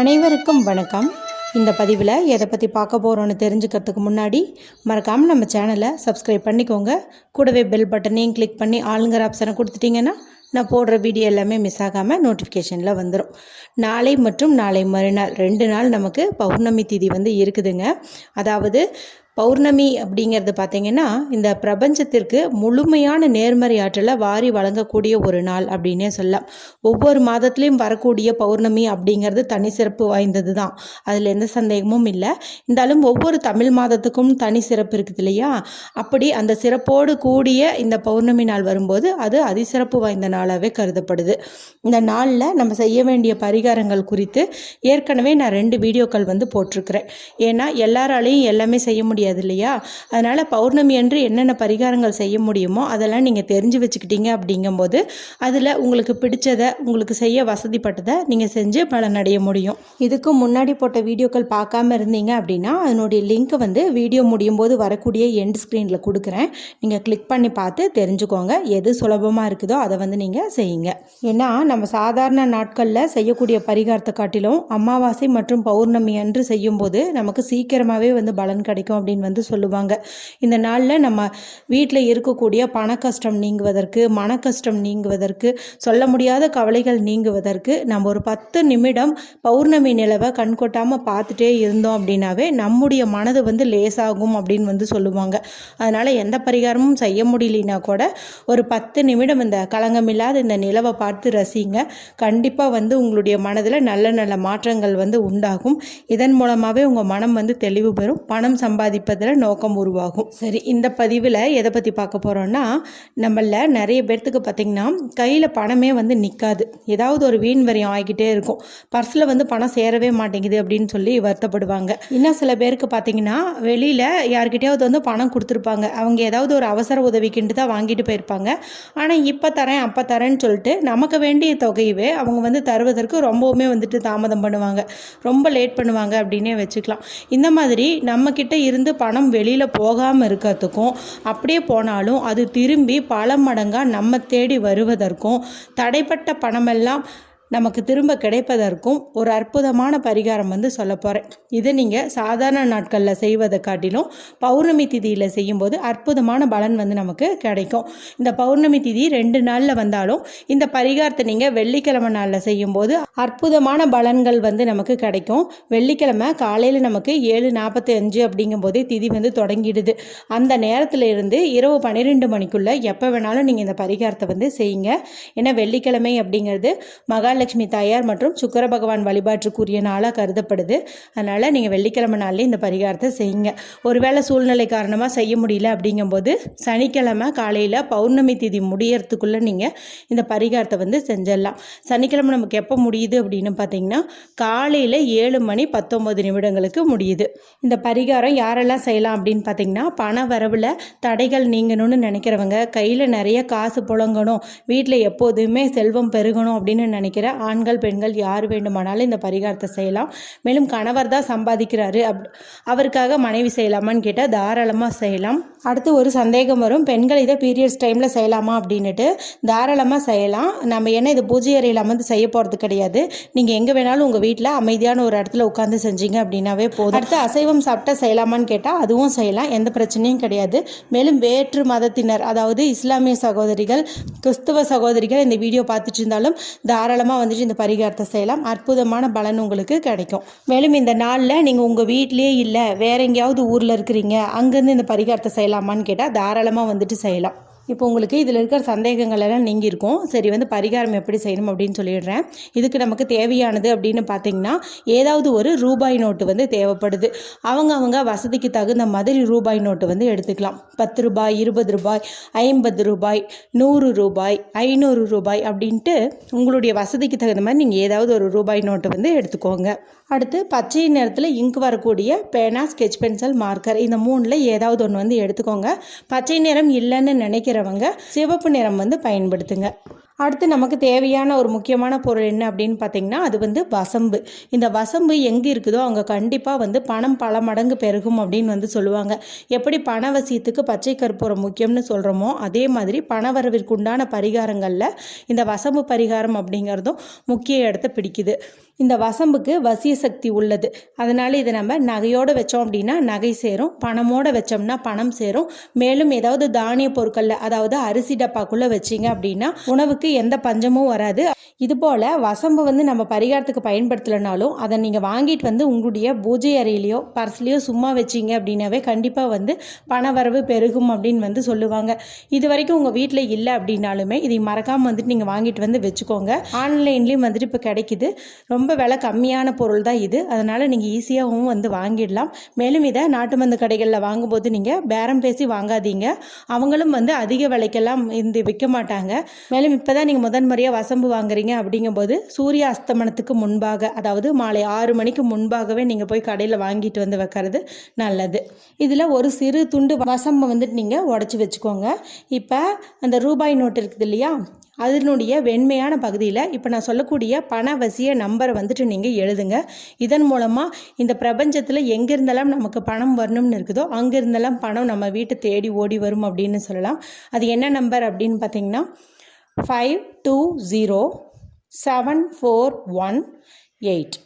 அனைவருக்கும் வணக்கம். இந்த பதிவில் எதை பற்றி பார்க்க போகிறோன்னு தெரிஞ்சுக்கிறதுக்கு முன்னாடி மறக்காமல் நம்ம சேனலை சப்ஸ்கிரைப் பண்ணிக்கோங்க. கூடவே பெல் பட்டனையும் கிளிக் பண்ணி ஆளுங்கிற ஆப்ஷனை கொடுத்துட்டிங்கன்னா நான் போடுற வீடியோ எல்லாமே மிஸ் ஆகாமல் நோட்டிஃபிகேஷனில் வந்துடும் நாளை மற்றும் நாளை மறுநாள் ரெண்டு நாள் நமக்கு பௌர்ணமி திதி வந்து இருக்குதுங்க. அதாவது பௌர்ணமி அப்படிங்கிறது பார்த்திங்கன்னா இந்த பிரபஞ்சத்திற்கு முழுமையான நேர்மறை ஆற்றலை வாரி வழங்கக்கூடிய ஒரு நாள் அப்படின்னே சொல்லலாம். ஒவ்வொரு மாதத்துலேயும் வரக்கூடிய பௌர்ணமி அப்படிங்கிறது தனி சிறப்பு வாய்ந்தது தான் அதில் எந்த சந்தேகமும் இல்லை. இருந்தாலும் ஒவ்வொரு தமிழ் மாதத்துக்கும் தனி சிறப்பு இருக்குது இல்லையா? அப்படி அந்த சிறப்போடு கூடிய இந்த பௌர்ணமி நாள் வரும்போது அது அதிசிறப்பு வாய்ந்த நாளாகவே கருதப்படுது. இந்த நாளில் நம்ம செய்ய வேண்டிய பரிகாரங்கள் குறித்து ஏற்கனவே நான் ரெண்டு வீடியோக்கள் வந்து போட்டிருக்கிறேன். ஏன்னா எல்லாராலையும் எல்லாமே செய்ய முடியாது. இல்லையா? அதனால் பௌர்ணமி அன்று என்னென்ன பரிகாரங்கள் செய்ய முடியுமோ அதெல்லாம் நீங்கள் தெரிஞ்சு வச்சுக்கிட்டீங்க அப்படிங்கும்போது அதில் உங்களுக்கு பிடிச்சதை உங்களுக்கு செய்ய வசதிப்பட்டதை நீங்கள் செஞ்சு பலனடைய முடியும். இதுக்கு முன்னாடி போட்ட வீடியோக்கள் பார்க்காம இருந்தீங்க அப்படின்னா அதனுடைய லிங்க்கை வந்து வீடியோ முடியும் போது வரக்கூடிய எண்ட் ஸ்க்ரீனில் கொடுக்குறேன். நீங்கள் கிளிக் பண்ணி பார்த்து தெரிஞ்சுக்கோங்க. எது சுலபமாக இருக்குதோ அதை வந்து நீங்கள் செய்யுங்க. ஏன்னா நம்ம சாதாரண நாட்களில் செய்யக்கூடிய பரிகாரத்தை காட்டிலும் அமாவாசை மற்றும் பௌர்ணமி அன்று செய்யும்போது நமக்கு சீக்கிரமாகவே வந்து பலன் கிடைக்கும் அப்படின்னு வந்து சொல்லுவாங்க. இந்த நாளில் நம்ம வீட்டில் இருக்கக்கூடிய பண கஷ்டம் நீங்குவதற்கு மன கஷ்டம் நீங்குவதற்கு சொல்ல முடியாத கவலைகள் நீங்குவதற்கு நம்ம ஒரு பத்து நிமிடம் பௌர்ணமி நிலவை கண்கொட்டாமல் பார்த்துட்டே இருந்தோம் அப்படின்னாவே நம்முடைய மனது வந்து லேசாகும் அப்படின்னு வந்து சொல்லுவாங்க. அதனால் எந்த பரிகாரமும் செய்ய முடியலனா கூட ஒரு பத்து நிமிடம் இந்த களங்கமில்லாத இந்த நிலவை பார்த்து ரசிங்க. கண்டிப்பாக வந்து உங்களுடைய மனதில் நல்ல நல்ல மாற்றங்கள் வந்து உண்டாகும். இதன் மூலமாகவே உங்கள் மனம் வந்து தெளிவு பெறும். பணம் படிப்பதில் நோக்கம் உருவாகும். சரி இந்த பதிவில் எதை பற்றி பார்க்க போகிறோன்னா நம்மள நிறைய பேர்த்துக்கு பார்த்திங்கன்னா கையில் பணமே வந்து நிற்காது ஏதாவது ஒரு வீண் வரியம் ஆகிக்கிட்டே இருக்கும். பர்ஸில் வந்து பணம் சேரவே மாட்டேங்குது அப்படின்னு சொல்லி வருத்தப்படுவாங்க. இன்னும் சில பேருக்கு பார்த்திங்கன்னா வெளியில் யார்கிட்டயாவது வந்து பணம் கொடுத்துருப்பாங்க. அவங்க ஏதாவது ஒரு அவசர உதவிக்குன்ட்டு தான் வாங்கிட்டு போயிருப்பாங்க. ஆனால் இப்போ தரேன் அப்போ தரேன்னு சொல்லிட்டு நமக்கு வேண்டிய தொகையவே அவங்க வந்து தருவதற்கு ரொம்பவுமே வந்துட்டு தாமதம் பண்ணுவாங்க. ரொம்ப லேட் பண்ணுவாங்க அப்படின்னே வச்சுக்கலாம். இந்த மாதிரி நம்மக்கிட்ட இருந்து பணம் வெளியில் போகாமல் இருக்கிறதுக்கும் அப்படியே போனாலும் அது திரும்பி பல மடங்காக நம்ம தேடி வருவதற்கும் தடைப்பட்ட பணமெல்லாம் நமக்கு திரும்ப கிடைப்பதற்கும் ஒரு அற்புதமான பரிகாரம் வந்து சொல்ல போகிறேன் இதை நீங்கள் சாதாரண நாட்களில் செய்வதை காட்டிலும் பௌர்ணமி திதியில் செய்யும்போது அற்புதமான பலன் வந்து நமக்கு கிடைக்கும். இந்த பௌர்ணமி திதி ரெண்டு நாளில் வந்தாலும் இந்த பரிகாரத்தை நீங்கள் வெள்ளிக்கிழமை நாளில் செய்யும்போது அற்புதமான பலன்கள் வந்து நமக்கு கிடைக்கும். வெள்ளிக்கிழமை காலையில் நமக்கு ஏழு நாற்பத்தி அஞ்சு அப்படிங்கும்போதே திதி வந்து தொடங்கிடுது. அந்த நேரத்தில் இருந்து இரவு பன்னிரெண்டு மணிக்குள்ளே எப்போ வேணாலும் நீங்கள் இந்த பரிகாரத்தை வந்து செய்யுங்க. ஏன்னா வெள்ளிக்கிழமை அப்படிங்கிறது மகாலட்சுமி தாயார் மற்றும் சுக்கர பகவான் வழிபாட்டுக்குரிய நாளாக கருதப்படுது. அதனால் நீங்கள் வெள்ளிக்கிழமை நாள்லேயே இந்த பரிகாரத்தை செய்யுங்க. ஒருவேளை சூழ்நிலை காரணமாக செய்ய முடியல அப்படிங்கும்போது சனிக்கிழமை காலையில் பௌர்ணமி திதி முடியறதுக்குள்ளே நீங்கள் இந்த பரிகாரத்தை வந்து செஞ்சிடலாம். சனிக்கிழமை நமக்கு எப்போ முடியுது அப்படின்னு பார்த்தீங்கன்னா காலையில் ஏழு மணி பத்தொம்பது நிமிடங்களுக்கு முடியுது. இந்த பரிகாரம் யாரெல்லாம் செய்யலாம் அப்படின்னு பார்த்தீங்கன்னா பண வரவில் தடைகள் நீங்கணும்னு நினைக்கிறவங்க கையில் நிறைய காசு புழங்கணும் வீட்டில் எப்போதுமே செல்வம் பெருகணும் அப்படின்னு நினைக்கிற ஆண்கள் பெண்கள் யார் வேண்டுமானாலும் இந்த பரிகாரத்தை செய்யலாம். மேலும் கணவர் தான் சம்பாதிக்கிறாரு. அப் அவருக்காக மனைவி செய்யலாமான்னு கேட்டால் தாராளமாக செய்யலாம். அடுத்து ஒரு சந்தேகம் வரும். பெண்கள் இதை பீரியட்ஸ் டைமில் செய்யலாமா அப்படின்னுட்டு தாராளமாக செய்யலாம். நம்ம என்ன இது பூஜை அறையில் அமர்ந்து செய்ய போகிறது கிடையாது. நீங்கள் எங்கே வேணாலும் உங்கள் வீட்டில் அமைதியான ஒரு இடத்துல உட்காந்து செஞ்சீங்க அப்படின்னாவே போதும். அடுத்து அசைவம் சாப்பிட்டா செய்யலாமான்னு கேட்டால் அதுவும் செய்யலாம். எந்த பிரச்சனையும் கிடையாது. மேலும் வேற்று மதத்தினர் அதாவது இஸ்லாமிய சகோதரிகள் கிறிஸ்துவ சகோதரிகள் இந்த வீடியோ பார்த்துட்டு இருந்தாலும் தாராளமாக வந்துட்டு இந்த பரிகாரத்தை செய்யலாம். அற்புதமான பலன் உங்களுக்கு கிடைக்கும். மேலும் இந்த நாளில் நீங்கள் உங்கள் வீட்லேயே இல்லை வேற எங்கேயாவது ஊரில் இருக்கிறீங்க அங்கேருந்து இந்த பரிகாரத்தை செய்யலாமான்னு கேட்டால் தாராளமாக வந்துட்டு செய்யலாம். இப்போ உங்களுக்கு இதில் இருக்கிற சந்தேகங்கள் எல்லாம் நீங்கி இருக்கும் சரி வந்து பரிகாரம் எப்படி செய்யணும் அப்படின்னு சொல்லிடுறேன். இதுக்கு நமக்கு தேவையானது அப்படின்னு பார்த்தீங்கன்னா ஏதாவது ஒரு ரூபாய் நோட்டு வந்து தேவைப்படுது. அவங்க அவங்க வசதிக்கு தகுந்த மாதிரி ரூபாய் நோட்டு வந்து எடுத்துக்கலாம். பத்து ரூபாய் இருபது ரூபாய் ஐம்பது ரூபாய் நூறு ரூபாய் ஐநூறு ரூபாய் அப்படின்ட்டு உங்களுடைய வசதிக்கு தகுந்த மாதிரி நீங்கள் ஏதாவது ஒரு ரூபாய் நோட்டு வந்து எடுத்துக்கோங்க. அடுத்து பச்சை நேரத்தில் இங்க் வரக்கூடிய பேனா ஸ்கெட்ச் பென்சில் மார்க்கர் இந்த மூணில் ஏதாவது ஒன்று வந்து எடுத்துக்கோங்க. பச்சை நேரம் இல்லைன்னு நினைக்கிற இருக்கிறவங்க சிவப்பு நிறம் வந்து பயன்படுத்துங்க. அடுத்து நமக்கு தேவையான ஒரு முக்கியமான பொருள் என்ன அப்படின்னு பார்த்தீங்கன்னா அது வந்து வசம்பு. இந்த வசம்பு எங்கே இருக்குதோ அங்கே கண்டிப்பாக வந்து பணம் பல மடங்கு பெருகும் அப்படின்னு வந்து சொல்லுவாங்க. எப்படி பணவசியத்துக்கு பச்சை கற்பூரம் முக்கியம்னு சொல்கிறோமோ அதே மாதிரி பணவரவிற்கு உண்டான பரிகாரங்களில் இந்த வசம்பு பரிகாரம் அப்படிங்கிறதும் முக்கிய இடத்த பிடிக்குது. இந்த வசம்புக்கு வசிய சக்தி உள்ளது. அதனால் இதை நம்ம நகையோடு வச்சோம் அப்படின்னா நகை சேரும் பணமோடு வச்சோம்னா பணம் சேரும். மேலும் ஏதாவது தானிய பொருட்களில் அதாவது அரிசி டப்பாக்குள்ளே வச்சிங்க அப்படின்னா உணவுக்கு எந்த பஞ்சமும் வராது. இதுபோல் வசம்பு வந்து நம்ம பரிகாரத்துக்கு பயன்படுத்தலைனாலும் அதை நீங்கள் வாங்கிட்டு வந்து உங்களுடைய பூஜை அறையிலையோ பர்ஸ்லேயோ சும்மா வச்சிங்க அப்படின்னாவே கண்டிப்பாக வந்து பண வரவு பெருகும் அப்படின்னு வந்து சொல்லுவாங்க. இது வரைக்கும் உங்கள் வீட்டில் இல்லை அப்படின்னாலுமே இதை மறக்காமல் வந்துட்டு நீங்கள் வாங்கிட்டு வந்து வச்சுக்கோங்க. ஆன்லைன்லேயும் வந்துட்டு இப்போ கிடைக்குது. ரொம்ப விலை கம்மியான பொருள் தான் இது. அதனால் நீங்கள் ஈஸியாகவும் வந்து வாங்கிடலாம். மேலும் இதை நாட்டு மருந்து கடைகளில் வாங்கும்போது நீங்கள் பேரம் பேசி வாங்காதீங்க. அவங்களும் வந்து அதிக விலைக்கெல்லாம் இந்த விற்க மாட்டாங்க. மேலும் இப்போ தான் நீங்கள் முதன் முறையாக வசம்பு வாங்குறீங்க அப்படிங்கும்போது சூரிய அஸ்தமனத்துக்கு முன்பாக அதாவது மாலை ஆறு மணிக்கு முன்பாகவே நீங்கள் போய் கடையில் வாங்கிட்டு வந்து வைக்கிறது நல்லது. இதில் ஒரு சிறு துண்டு வசம்பை வந்துட்டு நீங்கள் உடச்சி வச்சுக்கோங்க. இப்போ அந்த ரூபாய் நோட்டு இருக்குது இல்லையா? அதனுடைய வெண்மையான பகுதியில் இப்போ நான் சொல்லக்கூடிய பணவசிய நம்பரை வந்துட்டு நீங்கள் எழுதுங்க. இதன் மூலமாக இந்த பிரபஞ்சத்தில் எங்கேருந்தெல்லாம் நமக்கு பணம் வரணும்னு இருக்குதோ அங்கேருந்தெல்லாம் பணம் நம்ம வீட்டை தேடி ஓடி வரும் அப்படின்னு சொல்லலாம். அது என்ன நம்பர் அப்படின்னு பார்த்தீங்கன்னா five two zero seven four one eight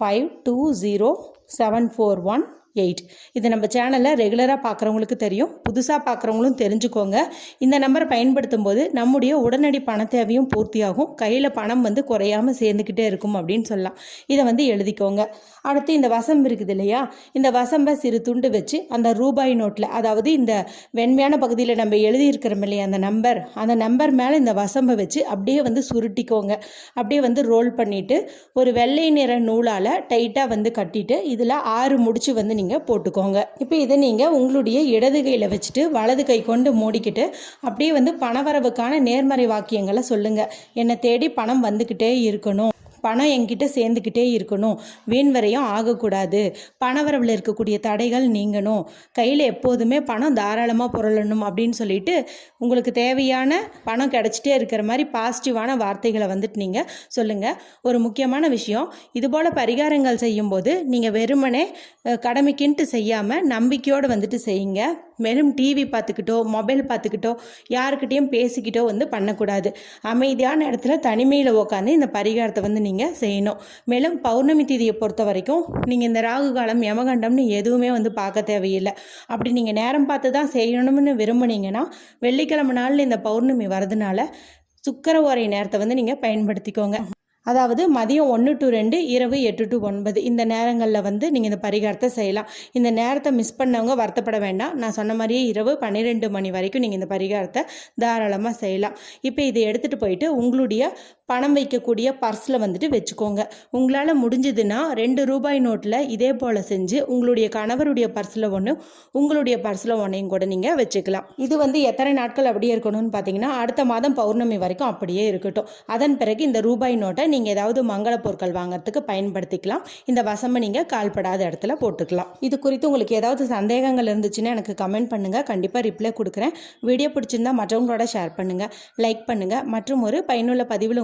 five two zero seven four one eight. இது நம்ம சேனலில் ரெகுலராக பார்க்குறவங்களுக்கு தெரியும். புதுசாக பார்க்குறவங்களும் தெரிஞ்சுக்கோங்க. இந்த நம்பரை பயன்படுத்தும் போது நம்முடைய உடனடி பண தேவையும் பூர்த்தியாகும். கையில் பணம் வந்து குறையாமல் சேர்ந்துக்கிட்டே இருக்கும் அப்படின்னு சொல்லலாம். இதை வந்து எழுதிக்கோங்க. அடுத்து இந்த வசம்பு இருக்குது இல்லையா? இந்த வசம்பை சிறு துண்டு வச்சு அந்த ரூபாய் நோட்டில் அதாவது இந்த வெண்மையான பகுதியில் நம்ம எழுதியிருக்கிறோம் இல்லையா அந்த நம்பர் அந்த நம்பர் மேலே இந்த வசம்பை வச்சு அப்படியே வந்து சுருட்டிக்கோங்க. அப்படியே வந்து ரோல் பண்ணிவிட்டு ஒரு வெள்ளை நிற நூலால் டைட்டாக வந்து கட்டிட்டு இதில் ஆறு முடிச்சு வந்து நீங்கள் போட்டுக்கோங்க. இப்போ இதை நீங்கள் உங்களுடைய இடது கையில் வச்சுட்டு வலது கை கொண்டு மூடிக்கிட்டு அப்படியே வந்து பணவரவுக்கான நேர்மறை வாக்கியங்களை சொல்லுங்கள் என்னை தேடி பணம் வந்துக்கிட்டே இருக்கணும். பணம் என்கிட்ட சேர்ந்துக்கிட்டே இருக்கணும். வீண் வரையும் ஆகக்கூடாது. பணவரவில் இருக்கக்கூடிய தடைகள் நீங்கணும். கையில் எப்போதுமே பணம் தாராளமாக புரளணும் அப்படின்னு சொல்லிட்டு உங்களுக்கு தேவையான பணம் கிடச்சிட்டே இருக்கிற மாதிரி பாசிட்டிவான வார்த்தைகளை வந்துட்டு நீங்கள் சொல்லுங்கள் ஒரு முக்கியமான விஷயம் இதுபோல் பரிகாரங்கள் செய்யும்போது நீங்கள் வெறுமனே கடமைக்கின்ட்டு கடமைக்குன்ட்டு செய்யாமல் நம்பிக்கையோடு வந்துட்டு செய்யுங்க. வெறும் டிவி பார்த்துக்கிட்டோ மொபைல் பார்த்துக்கிட்டோ யாருக்கிட்டேயும் பேசிக்கிட்டோ வந்து பண்ணக்கூடாது. அமைதியான இடத்துல தனிமையில் உட்காந்து இந்த பரிகாரத்தை வந்து நீங்கள் செய்யணும். மேலும் பௌர்ணமி தீதியை பொறுத்த வரைக்கும் நீங்கள் இந்த ராகு காலம் யமகண்டம்னு எதுவுமே வந்து பார்க்க தேவையில்லை. அப்படி நீங்கள் நேரம் பார்த்து தான் செய்யணும்னு விரும்புனீங்கன்னா வெள்ளிக்கிழமை நாளில் இந்த பௌர்ணமி வரதுனால சுக்கர ஓரை நேரத்தை வந்து நீங்கள் பயன்படுத்திக்கோங்க. அதாவது மதியம் ஒன்று டு ரெண்டு இரவு எட்டு டு ஒன்பது. இந்த நேரங்களில் வந்து நீங்கள் இந்த பரிகாரத்தை செய்யலாம். இந்த நேரத்தை மிஸ் பண்ணவங்க வருத்தப்பட வேண்டாம். நான் சொன்ன மாதிரியே இரவு பன்னிரெண்டு மணி வரைக்கும் நீங்கள் இந்த பரிகாரத்தை தாராளமாக செய்யலாம். இப்போ இதை எடுத்துகிட்டு போயிட்டு உங்களுடைய பணம் வைக்கக்கூடிய பர்ஸில் வந்துட்டு வச்சுக்கோங்க. உங்களால் முடிஞ்சதுன்னா ரெண்டு ரூபாய் நோட்டில் இதே போல் செஞ்சு உங்களுடைய கணவருடைய பர்ஸில் ஒன்று உங்களுடைய பர்ஸில் ஒன்றையும் கூட நீங்கள் வச்சுக்கலாம். இது வந்து எத்தனை நாட்கள் அப்படியே இருக்கணும்னு பார்த்தீங்கன்னா அடுத்த மாதம் பௌர்ணமி வரைக்கும் அப்படியே இருக்கட்டும். அதன் பிறகு இந்த ரூபாய் நோட்டை நீங்கள் ஏதாவது மங்கள பொருட்கள் வாங்குறதுக்கு பயன்படுத்திக்கலாம். இந்த வசமை நீங்கள் கால்படாத இடத்துல போட்டுக்கலாம். இது குறித்து உங்களுக்கு ஏதாவது சந்தேகங்கள் இருந்துச்சுன்னா எனக்கு கமெண்ட் பண்ணுங்கள் கண்டிப்பாக ரிப்ளை கொடுக்குறேன். வீடியோ பிடிச்சிருந்தா மற்றவங்களோட ஷேர் பண்ணுங்கள் லைக் பண்ணுங்கள் மற்றும் ஒரு பயனுள்ள பதிவில்